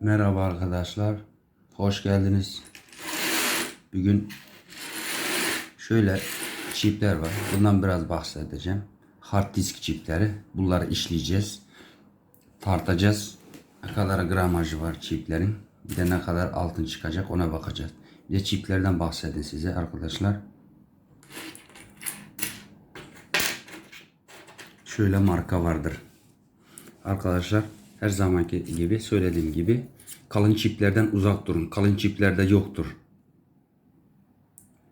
Merhaba arkadaşlar. Hoş geldiniz. Bugün şöyle çipler var. Bundan biraz bahsedeceğim. Hard disk çipleri. Bunları işleyeceğiz. Tartacağız. Ne kadar gramajı var çiplerin. Bir de ne kadar altın çıkacak ona bakacağız. Bir de çiplerden bahsedin size arkadaşlar. Şöyle marka vardır. Arkadaşlar her zamanki gibi söylediğim gibi kalın çiplerden uzak durun. Kalın çiplerde yoktur.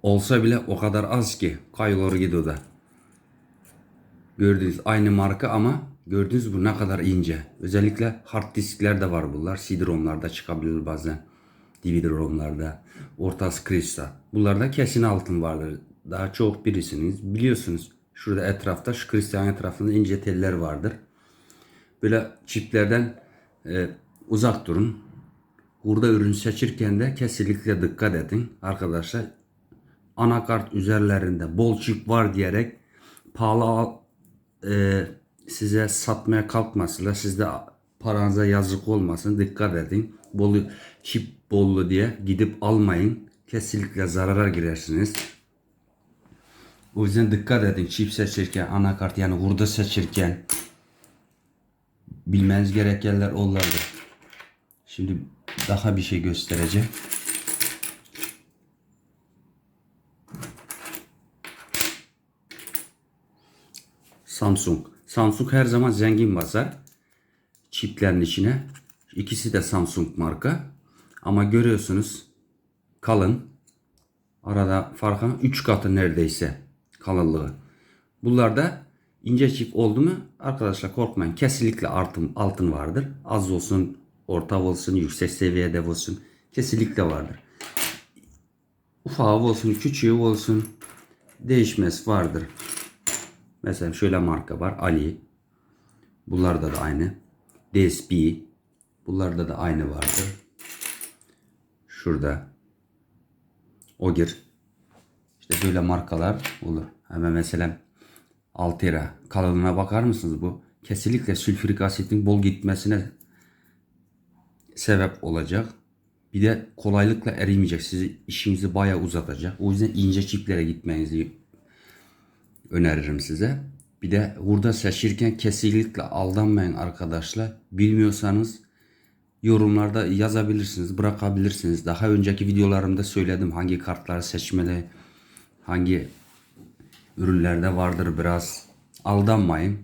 Olsa bile o kadar az ki kaylor gidiyor Gördüğünüz aynı marka ama gördüğünüz bu ne kadar ince. Özellikle hard disklerde var bunlar. CD-ROM'larda çıkabilir bazen. DVD-ROM'larda. Ortası kristal. Bunlarda kesin altın vardır. Daha çok birisiniz. Biliyorsunuz şurada etrafta şu kristalin etrafında ince teller vardır. Böyle çiplerden e, uzak durun. Burada ürün seçirken de kesinlikle dikkat edin arkadaşlar. Anakart üzerlerinde bol çip var diyerek pahalı al- e, size satmaya kalkmasıyla sizde paranıza yazık olmasın dikkat edin. Bol çip bollu diye gidip almayın. Kesinlikle zarara girersiniz. O yüzden dikkat edin çip seçirken anakart yani hurda seçirken bilmeniz gerekenler onlardır. Şimdi daha bir şey göstereceğim. Samsung. Samsung her zaman zengin basar. Çiplerin içine. İkisi de Samsung marka. Ama görüyorsunuz kalın. Arada farkı 3 katı neredeyse kalınlığı. Bunlarda ince çip oldu mu arkadaşlar korkmayın. Kesinlikle altın, altın vardır. Az olsun, orta olsun, yüksek seviyede olsun. Kesinlikle vardır. Ufağı olsun, küçüğü olsun değişmez vardır. Mesela şöyle marka var. Ali. Bunlarda da aynı. DSP. Bunlarda da aynı vardır. Şurada. Ogir. İşte böyle markalar olur. Hemen mesela Altera. Kalınlığına bakar mısınız bu? Kesinlikle sülfürik asitin bol gitmesine sebep olacak. Bir de kolaylıkla erimeyecek. Sizi işinizi bayağı uzatacak. O yüzden ince çiplere gitmenizi öneririm size. Bir de hurda seçirken kesinlikle aldanmayın arkadaşlar. Bilmiyorsanız yorumlarda yazabilirsiniz, bırakabilirsiniz. Daha önceki videolarımda söyledim hangi kartları seçmeli, hangi ürünlerde vardır biraz. Aldanmayın.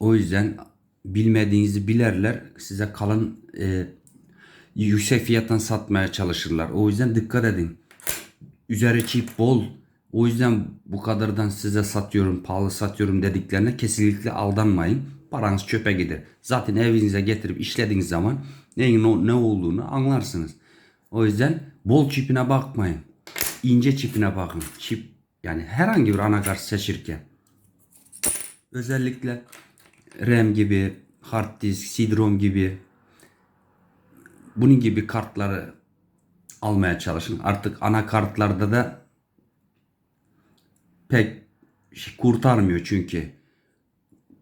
O yüzden bilmediğinizi bilerler size kalın e, yüksek fiyattan satmaya çalışırlar. O yüzden dikkat edin. Üzeri çip bol. O yüzden bu kadardan size satıyorum, pahalı satıyorum dediklerine kesinlikle aldanmayın. Paranız çöpe gider. Zaten evinize getirip işlediğiniz zaman neyin ne olduğunu anlarsınız. O yüzden bol çipine bakmayın. İnce çipine bakın. Çip yani herhangi bir anakart seçirken. Özellikle RAM gibi, hard disk, CD-ROM gibi bunun gibi kartları almaya çalışın. Artık anakartlarda da pek şey kurtarmıyor çünkü.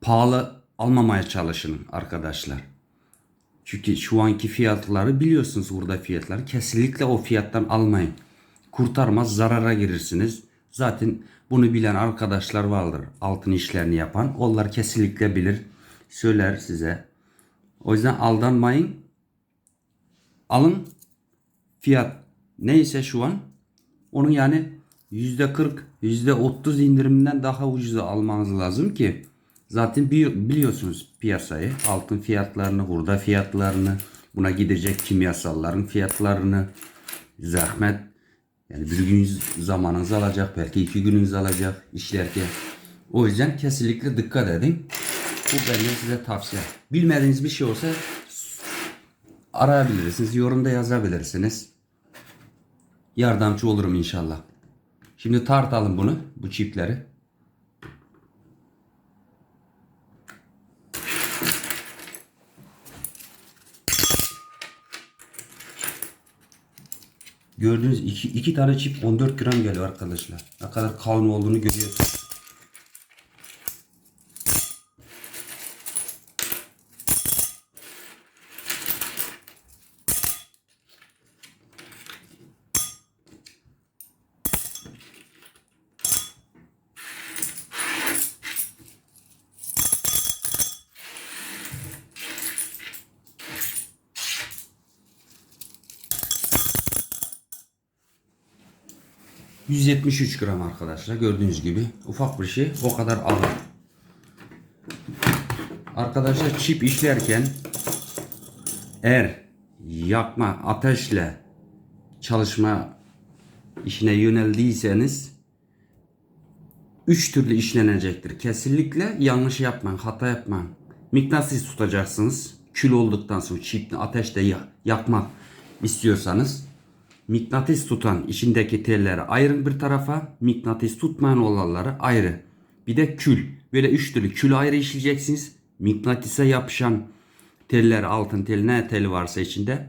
Pahalı almamaya çalışın arkadaşlar. Çünkü şu anki fiyatları biliyorsunuz burada fiyatları. Kesinlikle o fiyattan almayın. Kurtarmaz zarara girirsiniz. Zaten bunu bilen arkadaşlar vardır. Altın işlerini yapan. Onlar kesinlikle bilir. Söyler size. O yüzden aldanmayın. Alın. Fiyat neyse şu an onun yani %40, %30 indiriminden daha ucuza almanız lazım ki zaten bi- biliyorsunuz piyasayı, altın fiyatlarını, hurda fiyatlarını, buna gidecek kimyasalların fiyatlarını, zahmet yani bir gün zamanınızı alacak, belki iki gününüzü alacak işlerken. O yüzden kesinlikle dikkat edin. Bu benim size tavsiye. Bilmediğiniz bir şey olsa arayabilirsiniz, yorumda yazabilirsiniz. Yardımcı olurum inşallah. Şimdi tartalım bunu, bu çipleri. Gördüğünüz iki, iki tane çip 14 gram geliyor arkadaşlar. Ne kadar kalın olduğunu görüyorsunuz. 173 gram arkadaşlar. Gördüğünüz gibi ufak bir şey. O kadar ağır. Arkadaşlar çip işlerken eğer yakma ateşle çalışma işine yöneldiyseniz üç türlü işlenecektir. Kesinlikle yanlış yapmayın, hata yapmayın. Mıknatıs tutacaksınız. Kül olduktan sonra çipni ateşte ya- yakmak istiyorsanız mıknatıs tutan içindeki telleri ayırın bir tarafa, mıknatıs tutmayan olanları ayrı. Bir de kül. Böyle üç türlü kül ayrı işleyeceksiniz. Mıknatısa yapışan teller, altın tel, ne teli varsa içinde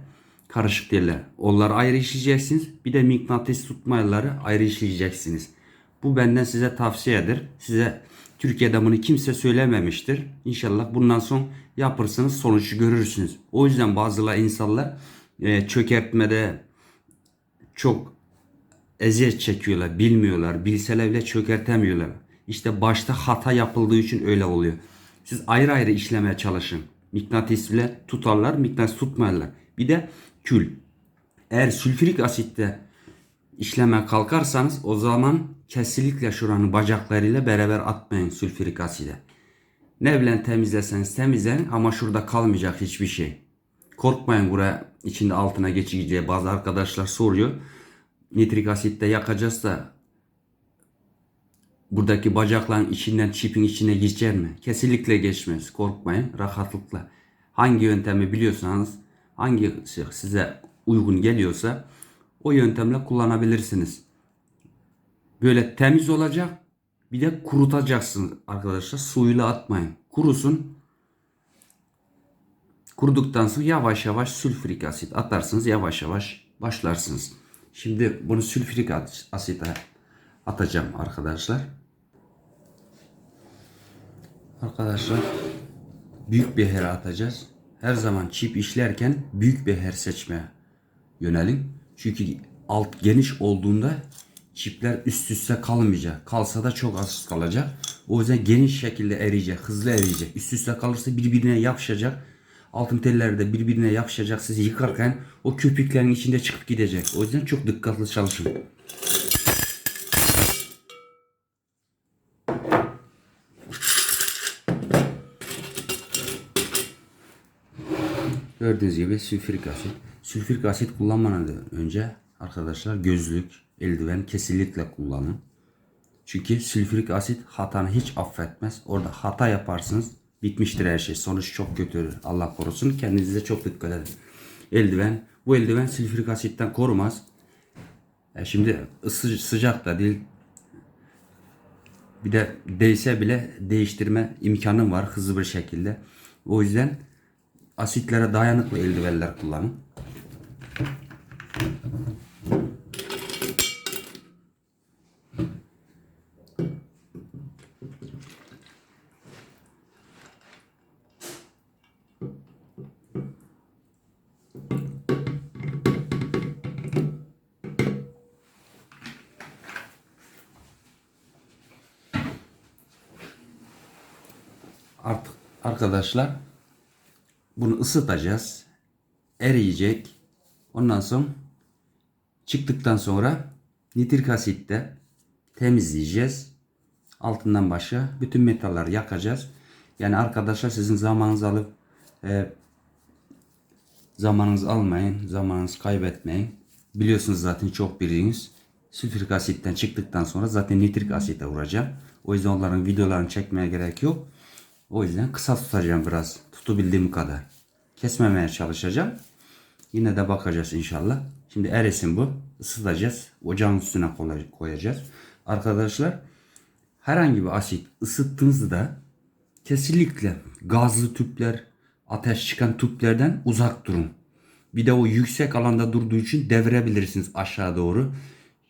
karışık teller. Onları ayrı işleyeceksiniz. Bir de mıknatıs tutmayanları ayrı işleyeceksiniz. Bu benden size tavsiyedir. Size Türkiye'de bunu kimse söylememiştir. İnşallah bundan sonra yapırsınız sonucu görürsünüz. O yüzden bazıları insanlar e, çökertmede çok eziyet çekiyorlar, bilmiyorlar. Bilseler bile çökertemiyorlar. İşte başta hata yapıldığı için öyle oluyor. Siz ayrı ayrı işlemeye çalışın. Mıknatıs bile tutarlar, mıknatıs tutmayarlar. Bir de kül. Eğer sülfürik asitte işleme kalkarsanız o zaman kesinlikle şuranın bacaklarıyla beraber atmayın sülfürik aside. Ne bilen temizleseniz temizleyin ama şurada kalmayacak hiçbir şey. Korkmayın buraya içinde altına geçici diye bazı arkadaşlar soruyor. Nitrik asitte yakacağız da buradaki bacakların içinden çipin içine geçer mi? Kesinlikle geçmez. Korkmayın rahatlıkla. Hangi yöntemi biliyorsanız hangi size uygun geliyorsa o yöntemle kullanabilirsiniz. Böyle temiz olacak. Bir de kurutacaksınız arkadaşlar. Suyla atmayın. Kurusun. Kuruduktan sonra yavaş yavaş sülfürik asit atarsınız. Yavaş yavaş başlarsınız. Şimdi bunu sülfürik asite atacağım arkadaşlar. Arkadaşlar büyük bir her atacağız. Her zaman çip işlerken büyük bir her seçmeye yönelin. Çünkü alt geniş olduğunda çipler üst üste kalmayacak. Kalsa da çok az kalacak. O yüzden geniş şekilde eriyecek, hızlı eriyecek. Üst üste kalırsa birbirine yapışacak. Altın teller de birbirine yapışacak. Siz yıkarken o köpüklerin içinde çıkıp gidecek. O yüzden çok dikkatli çalışın. Gördüğünüz gibi sülfürik asit. Sülfürik asit kullanmadan önce arkadaşlar gözlük, eldiven kesinlikle kullanın. Çünkü sülfürik asit hatanı hiç affetmez. Orada hata yaparsınız bitmiştir her şey. Sonuç çok kötü. Allah korusun. Kendinize çok dikkat edin. Eldiven. Bu eldiven sülfürik asitten korumaz. E şimdi ısı, sıcak da değil. Bir de değse bile değiştirme imkanım var hızlı bir şekilde. O yüzden asitlere dayanıklı eldivenler kullanın. Arkadaşlar bunu ısıtacağız. Eriyecek. Ondan sonra çıktıktan sonra nitrik asitle temizleyeceğiz. Altından başa bütün metalleri yakacağız. Yani arkadaşlar sizin zamanınızı alıp e, zamanınızı almayın. Zamanınızı kaybetmeyin. Biliyorsunuz zaten çok biriniz. Sülfürik asitten çıktıktan sonra zaten nitrik asite vuracağım. O yüzden onların videolarını çekmeye gerek yok. O yüzden kısa tutacağım biraz. Tutabildiğim kadar. Kesmemeye çalışacağım. Yine de bakacağız inşallah. Şimdi erisin bu. Isıtacağız. Ocağın üstüne koyacağız. Arkadaşlar herhangi bir asit ısıttığınızda kesinlikle gazlı tüpler, ateş çıkan tüplerden uzak durun. Bir de o yüksek alanda durduğu için devirebilirsiniz aşağı doğru.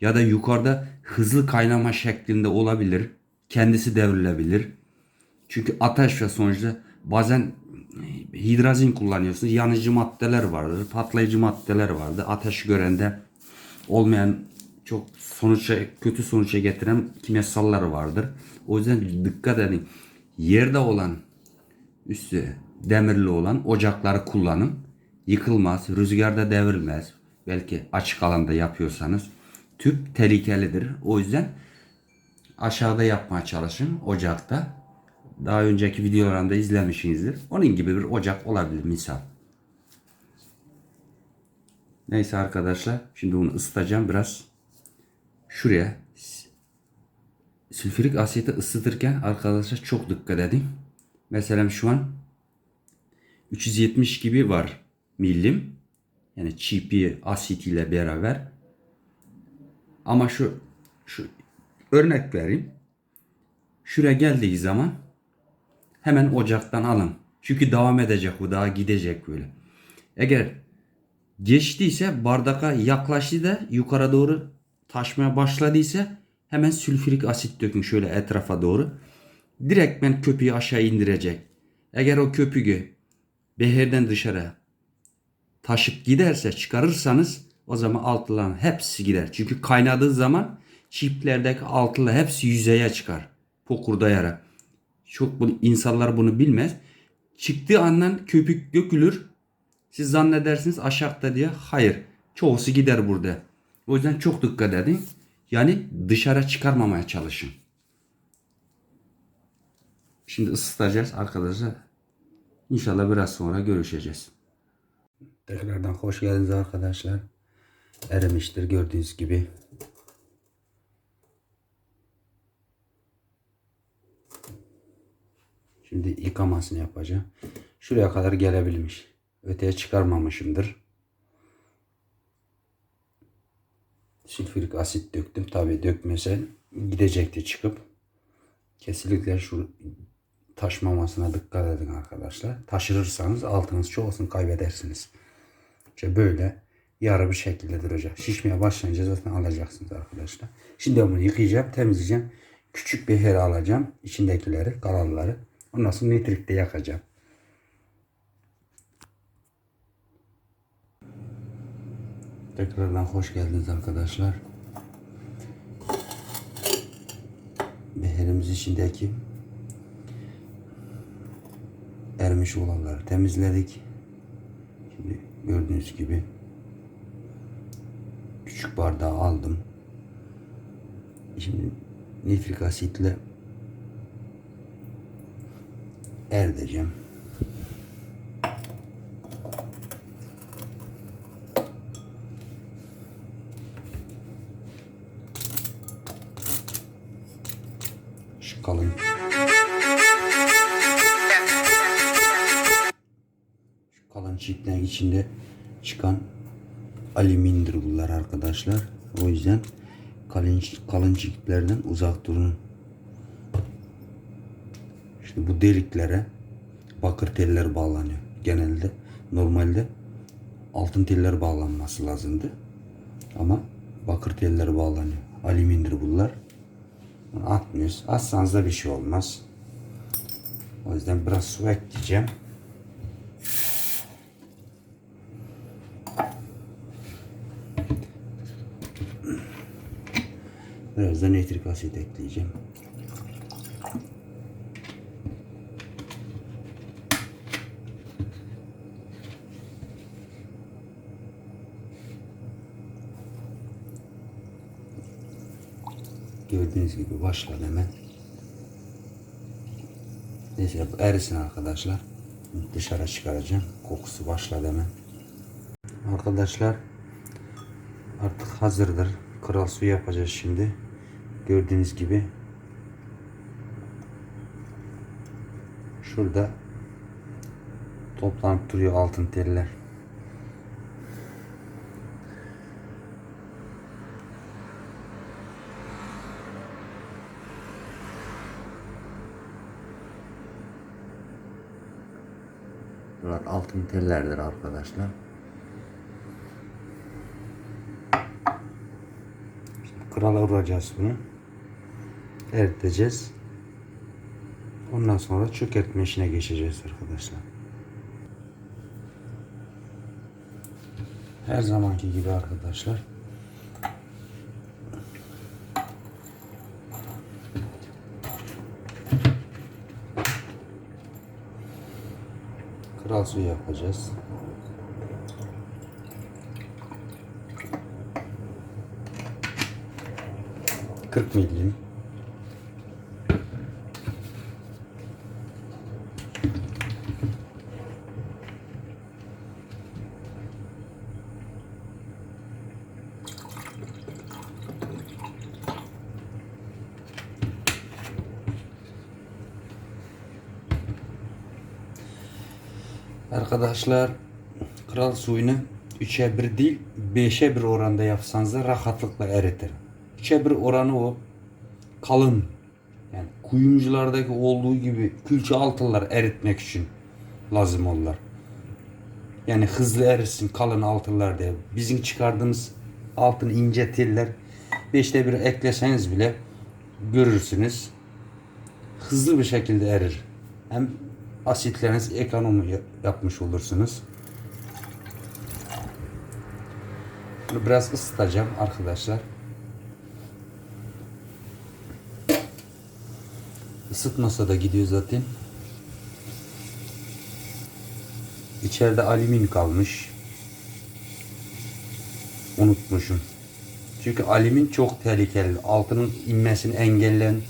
Ya da yukarıda hızlı kaynama şeklinde olabilir. Kendisi devrilebilir. Çünkü ateş ve sonuçta bazen hidrazin kullanıyorsunuz. Yanıcı maddeler vardır, patlayıcı maddeler vardır. Ateş görende olmayan çok sonuça kötü sonuça getiren kimyasallar vardır. O yüzden dikkat edin. Yerde olan üstü demirli olan ocakları kullanın. Yıkılmaz, rüzgarda devrilmez. Belki açık alanda yapıyorsanız tüp tehlikelidir. O yüzden aşağıda yapmaya çalışın ocakta. Daha önceki videolarımda izlemişsinizdir. Onun gibi bir ocak olabilir misal. Neyse arkadaşlar şimdi bunu ısıtacağım biraz. Şuraya sülfürik asiti ısıtırken arkadaşlar çok dikkat edin. Mesela şu an 370 gibi var millim. Yani çipi asit ile beraber. Ama şu şu örnek vereyim. Şuraya geldiği zaman hemen ocaktan alın. Çünkü devam edecek bu daha gidecek böyle. Eğer geçtiyse bardaka yaklaştı da yukarı doğru taşmaya başladıysa hemen sülfürik asit dökün şöyle etrafa doğru. Direkt ben köpüğü aşağı indirecek. Eğer o köpüğü beherden dışarı taşıp giderse çıkarırsanız o zaman altıların hepsi gider. Çünkü kaynadığı zaman çiplerdeki altılı hepsi yüzeye çıkar. Pokurdayarak. Çok bunu, insanlar bunu bilmez. Çıktığı andan köpük dökülür. Siz zannedersiniz aşağıda diye. Hayır. Çoğusu gider burada. O yüzden çok dikkat edin. Yani dışarı çıkarmamaya çalışın. Şimdi ısıtacağız arkadaşlar. İnşallah biraz sonra görüşeceğiz. Tekrardan hoş geldiniz arkadaşlar. Erimiştir gördüğünüz gibi. Şimdi yıkamasını yapacağım. Şuraya kadar gelebilmiş. Öteye çıkarmamışımdır. Sülfürik asit döktüm. Tabi dökmese gidecekti çıkıp. Kesinlikle şu taşmamasına dikkat edin arkadaşlar. Taşırırsanız altınız çoğusunu kaybedersiniz. İşte böyle yarı bir şekilde duracak. Şişmeye başlayınca zaten alacaksınız arkadaşlar. Şimdi bunu yıkayacağım, temizleyeceğim. Küçük bir here alacağım. içindekileri, kalanları. Ondan sonra nitrikte yakacağım. Tekrardan hoş geldiniz arkadaşlar. Beherimiz içindeki ermiş olanları temizledik. Şimdi gördüğünüz gibi küçük bardağı aldım. Şimdi nitrik asitle eriteceğim. Şu kalın Şu kalın çiftlerin içinde çıkan alüminyumdur bunlar arkadaşlar. O yüzden kalın, kalın çiftlerden uzak durun. İşte bu deliklere bakır teller bağlanıyor. Genelde normalde altın teller bağlanması lazımdı. Ama bakır teller bağlanıyor. Alüminyumdur bunlar. Atmıyoruz. Atsanız da bir şey olmaz. O yüzden biraz su ekleyeceğim. Biraz da nitrik asit ekleyeceğim. Gördüğünüz gibi başladı hemen. Neyse erisin arkadaşlar. Dışarı çıkaracağım. Kokusu başladı hemen. Arkadaşlar artık hazırdır. Kral su yapacağız şimdi. Gördüğünüz gibi şurada toplanıp duruyor altın teller. Altın tellerdir arkadaşlar. Krala vuracağız bunu. Eriteceğiz. Ondan sonra çökertme işine geçeceğiz arkadaşlar. Her zamanki gibi arkadaşlar. nasıl yapacağız? Kırk milim. Arkadaşlar kral suyunu 3'e 1 değil 5'e 1 oranda yapsanız da rahatlıkla eritir. 3'e 1 oranı o kalın yani kuyumculardaki olduğu gibi külçe altılar eritmek için lazım onlar. Yani hızlı erisin kalın altınlar diye. Bizim çıkardığımız altın ince teller 5'te 1 ekleseniz bile görürsünüz hızlı bir şekilde erir. Hem asitleriniz ekonomi ya- yapmış olursunuz. Bunu biraz ısıtacağım arkadaşlar. Isıtmasa da gidiyor zaten. İçeride alümin kalmış. Unutmuşum. Çünkü alümin çok tehlikeli. Altının inmesini engelleyen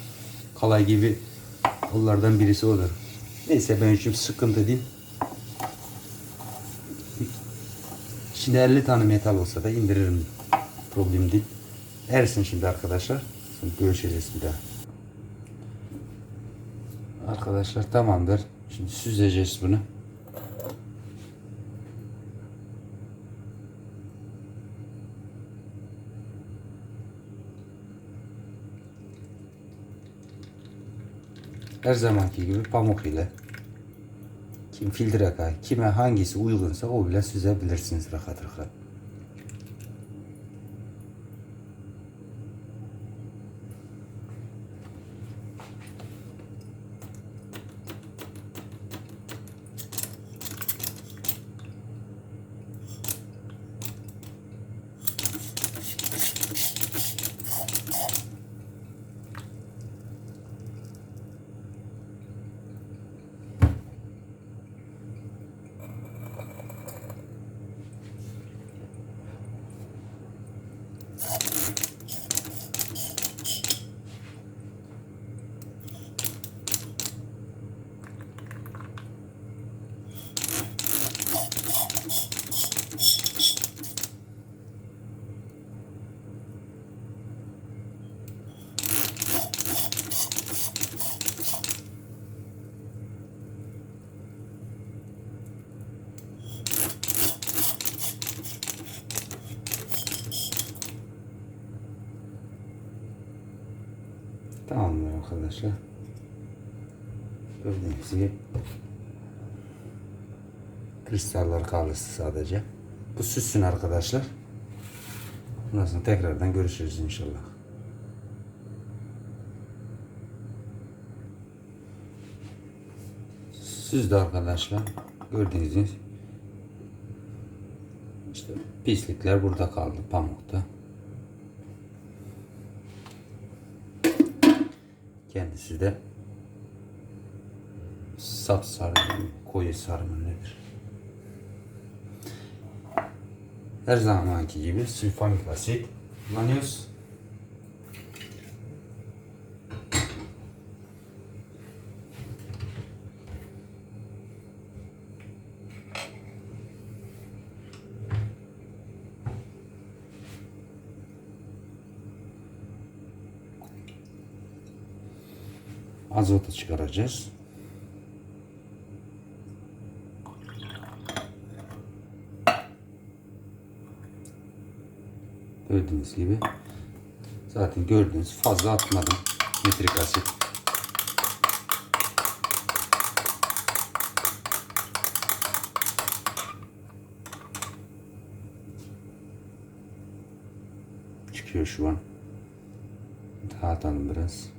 kalay gibi onlardan birisi odur. Neyse ben için sıkıntı değil. Şimdi 50 tane metal olsa da indiririm. Problem değil. Ersin şimdi arkadaşlar. Şimdi görüşeceğiz bir daha. Arkadaşlar tamamdır. Şimdi süzeceğiz bunu. Her zamanki gibi pamuk ile kim filtre kay, kime hangisi uygunsa o bile süzebilirsiniz rahat rahat. Tamamdır arkadaşlar. Gibi kristaller kaldı sadece. Bu süssün arkadaşlar. Ondan sonra tekrardan görüşürüz inşallah. Süzdü arkadaşlar. Gördüğünüz gibi işte pislikler burada kaldı pamukta. Kendisi de sap sarı, koyu sarı mı nedir? Her zamanki gibi sülfonik asit kullanıyoruz. Azotu çıkaracağız. Gördüğünüz gibi zaten gördüğünüz fazla atmadım nitrik asit. Çıkıyor şu an. Dağıtalım biraz.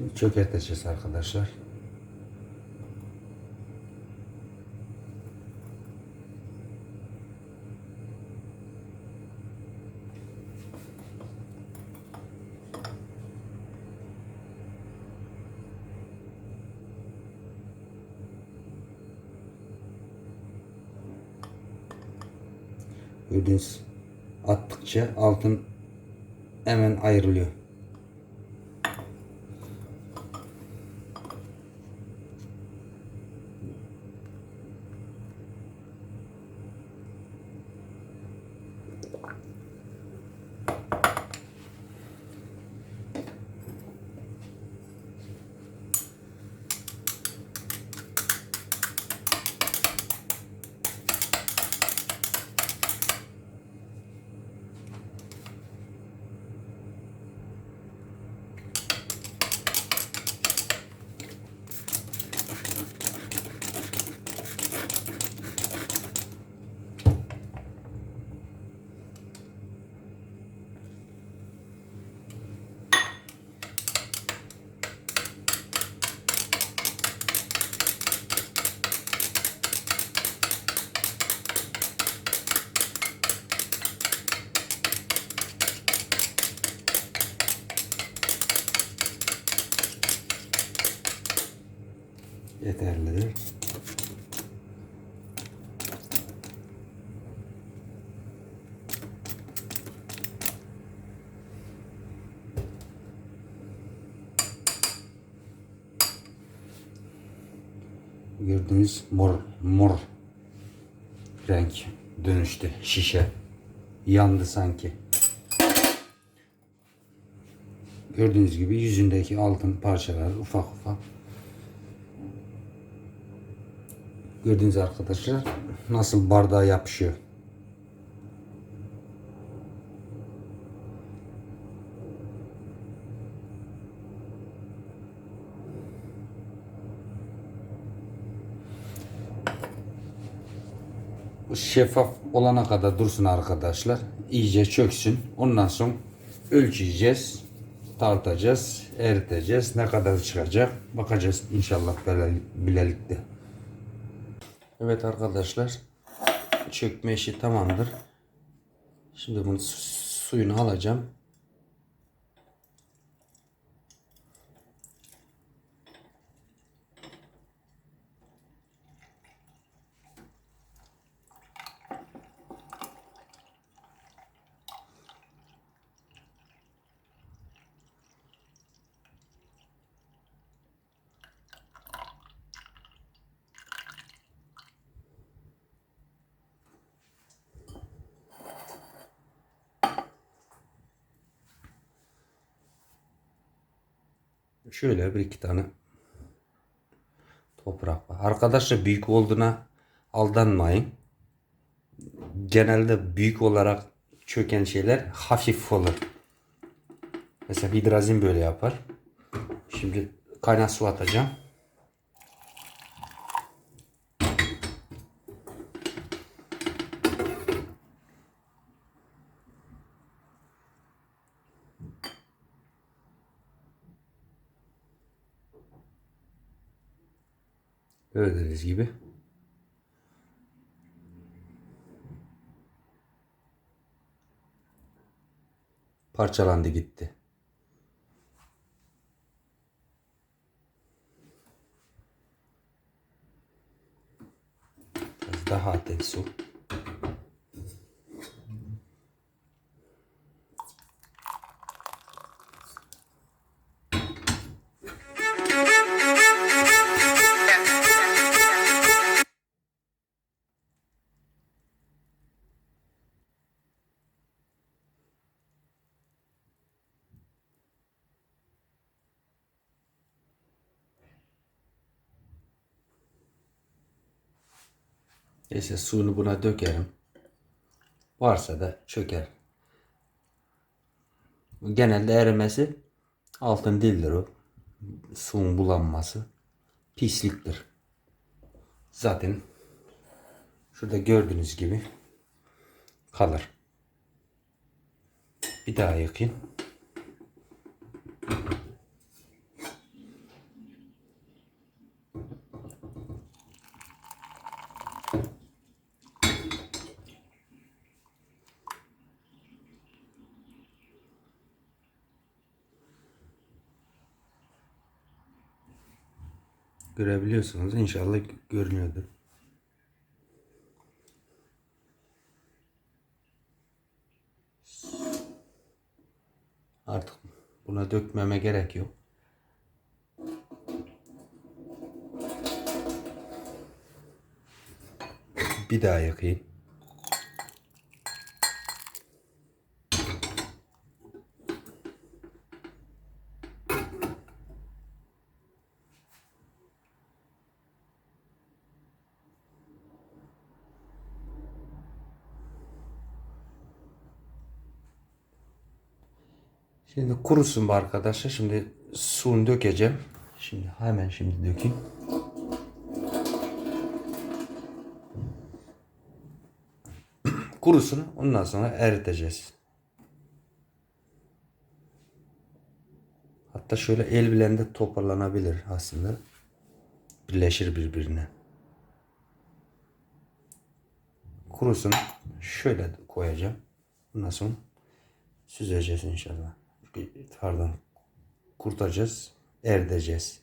Şimdi çökerteceğiz arkadaşlar. Gördüğünüz attıkça altın hemen ayrılıyor. Gördüğünüz mor mor renk dönüştü şişe. Yandı sanki. Gördüğünüz gibi yüzündeki altın parçaları ufak ufak Gördüğünüz arkadaşlar nasıl bardağa yapışıyor. Şeffaf olana kadar dursun arkadaşlar. İyice çöksün. Ondan sonra ölçeceğiz. Tartacağız. Eriteceğiz. Ne kadar çıkacak bakacağız inşallah bilelikte. Evet arkadaşlar. Çökme işi tamamdır. Şimdi bunu su- suyunu alacağım. Şöyle bir iki tane toprak var. Arkadaşlar büyük olduğuna aldanmayın. Genelde büyük olarak çöken şeyler hafif olur. Mesela hidrazin böyle yapar. Şimdi kaynak su atacağım. Gördüğünüz gibi. Parçalandı gitti. Biraz daha ateş su. Neyse suyunu buna dökerim. Varsa da çöker. Genelde erimesi altın değildir o. Suyun bulanması pisliktir. Zaten şurada gördüğünüz gibi kalır. Bir daha yakayım. Görebiliyorsunuz. İnşallah görünüyordur. Artık buna dökmeme gerek yok. Bir daha yakayım. Şimdi kurusun bu arkadaşlar. Şimdi suyunu dökeceğim. Şimdi hemen şimdi dökeyim. Kurusun. Ondan sonra eriteceğiz. Hatta şöyle el bilende toparlanabilir aslında. Birleşir birbirine. Kurusun. Şöyle koyacağım. Ondan sonra süzeceğiz inşallah. Pardon. Kurtacağız. Erdeceğiz.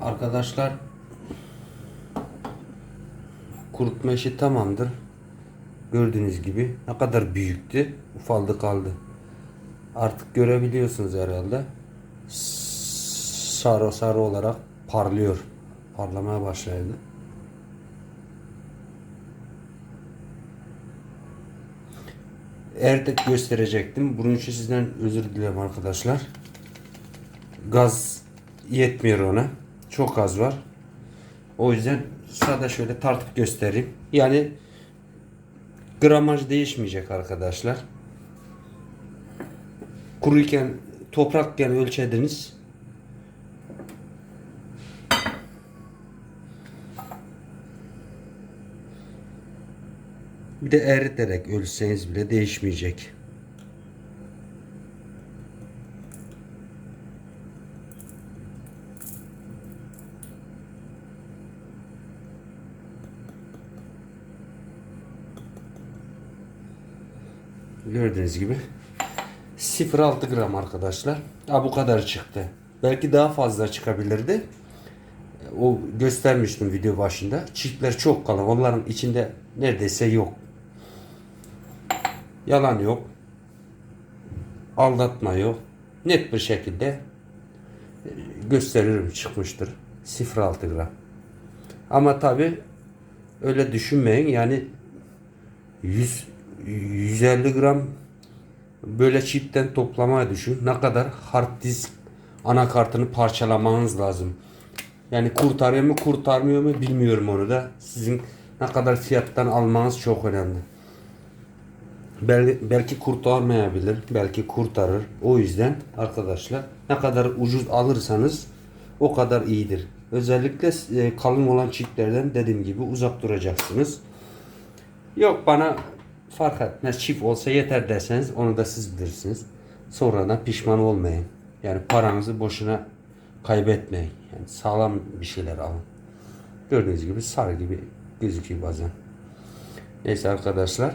Arkadaşlar kurutma işi tamamdır. Gördüğünüz gibi ne kadar büyüktü. Ufaldı kaldı. Artık görebiliyorsunuz herhalde. Sarı sarı olarak parlıyor. Parlamaya başladı. Erdek gösterecektim. Bunun için sizden özür dilerim arkadaşlar. Gaz yetmiyor ona. Çok gaz var. O yüzden sadece şöyle tartıp göstereyim. Yani gramaj değişmeyecek arkadaşlar. Kuruyken toprakken ölçediniz. Bir de eriterek ölçseniz bile değişmeyecek. Gördüğünüz gibi 0.6 gram arkadaşlar. Ha, bu kadar çıktı. Belki daha fazla çıkabilirdi. O göstermiştim video başında. Çiftler çok kalın. Onların içinde neredeyse yok. Yalan yok. Aldatma yok. Net bir şekilde e, gösteririm çıkmıştır. 0.6 gram. Ama tabi öyle düşünmeyin. Yani 100 150 gram böyle çipten toplamaya düşün. Ne kadar hard disk anakartını parçalamanız lazım. Yani kurtarıyor mu kurtarmıyor mu bilmiyorum onu da. Sizin ne kadar fiyattan almanız çok önemli. Bel, belki kurtarmayabilir, belki kurtarır. O yüzden arkadaşlar ne kadar ucuz alırsanız o kadar iyidir. Özellikle e, kalın olan çiftlerden dediğim gibi uzak duracaksınız. Yok bana fark etmez çift olsa yeter derseniz onu da siz bilirsiniz. Sonradan pişman olmayın. Yani paranızı boşuna kaybetmeyin. Yani sağlam bir şeyler alın. Gördüğünüz gibi sarı gibi gözüküyor bazen. Neyse arkadaşlar.